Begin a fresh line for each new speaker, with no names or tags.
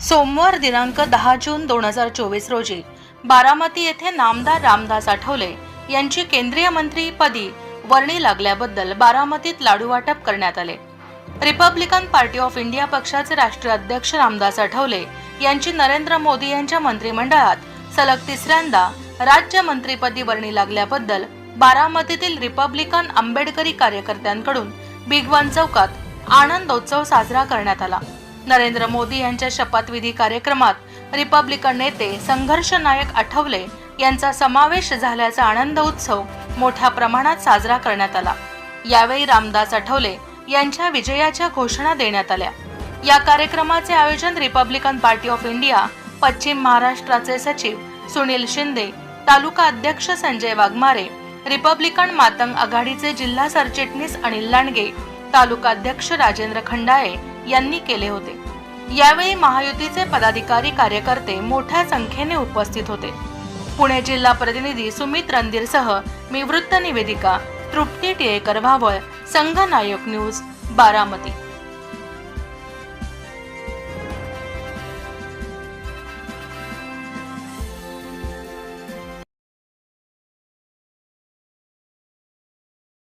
सोमवार दिनांक दहा जून दोन हजार चोवीस रोजी बारामती येथे नामदार रामदास आठवले यांची केंद्रीय मंत्रीपदी वर्णी लागल्याबद्दल बारामतीत लाडू वाटप करण्यात आले. रिपब्लिकन पार्टी ऑफ इंडिया पक्षाचे राष्ट्रीय अध्यक्ष रामदास आठवले यांची नरेंद्र मोदी यांच्या मंत्रिमंडळात सलग तिसऱ्यांदा राज्य मंत्रीपदी वर्णी लागल्याबद्दल बारामतीतील रिपब्लिकन आंबेडकरी कार्यकर्त्यांकडून बिगवान चौकात आनंदोत्सव साजरा करण्यात आला. नरेंद्र मोदी यांच्या शपथविधी कार्यक्रमात रिपब्लिकन नेते संघर्ष नायक आठवले यांचा समावेश झाल्याचा आनंद उत्सव मोठ्या प्रमाणात साजरा करण्यात आला. यावेळी रामदास आठवले यांच्या विजयाच्या घोषणा देण्यात आल्या. या कार्यक्रमाचे आयोजन रिपब्लिकन पार्टी ऑफ इंडिया पश्चिम महाराष्ट्राचे सचिव सुनील शिंदे तालुका अध्यक्ष संजय वाघमारे रिपब्लिकन मातंग आघाडीचे जिल्हा सरचिटणीस अनिल लांडगे तालुका अध्यक्ष राजेंद्र खंडाळे यांनी केले होते. यावेळी महायुतीचे पदाधिकारी कार्यकर्ते मोठ्या संख्येने उपस्थित होते. पुणे जिल्हा प्रतिनिधी सुमित रणधीरसह मी वृत्त निवेदिका तृप्ती टिळेकर भावळ संघ नायक न्यूज बारामती.